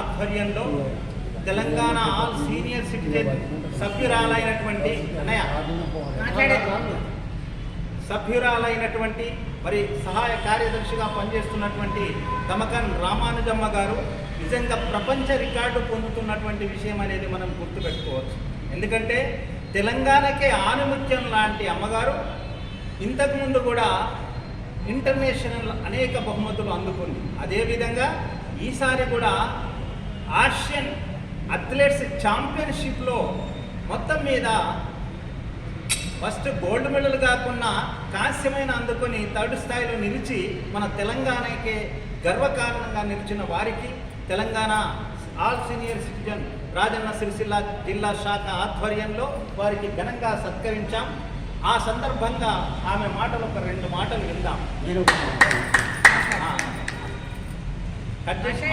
ఆధ్వర్యంలో Telangana all senior citizen సభ్యురాలైనటువంటి అన్నయ్య సభ్యురాలైనటువంటి మరి సహాయ కార్యదర్శిగా పనిచేస్తున్నటువంటి తమకన్ రామానుజమ్మ గారు నిజంగా ప్రపంచ రికార్డు పొందుతున్నటువంటి విషయం అనేది మనం గుర్తుపెట్టుకోవచ్చు. ఎందుకంటే తెలంగాణకే ఆనుముత్యం లాంటి అమ్మగారు ఇంతకుముందు కూడా ఇంటర్నేషనల్ అనేక బహుమతులు అందుకుంది. అదేవిధంగా ఈసారి కూడా ఆసియన్ అథ్లెట్స్ ఛాంపియన్షిప్లో మొత్తం మీద ఫస్ట్ గోల్డ్ మెడల్ కాకుండా కాంస్యమైన అందుకొని థర్డ్ స్థాయిలో నిలిచి మన తెలంగాణకే గర్వకారణంగా నిలిచిన వారికి Telangana all senior citizen Rajanna Sircilla జిల్లా శాఖ ఆధ్వర్యంలో వారికి ఘనంగా సత్కరించాం ఆ సందర్భంగా ఆమె మాటలు ఒక రెండు మాటలు విందాం. కట్ చేసి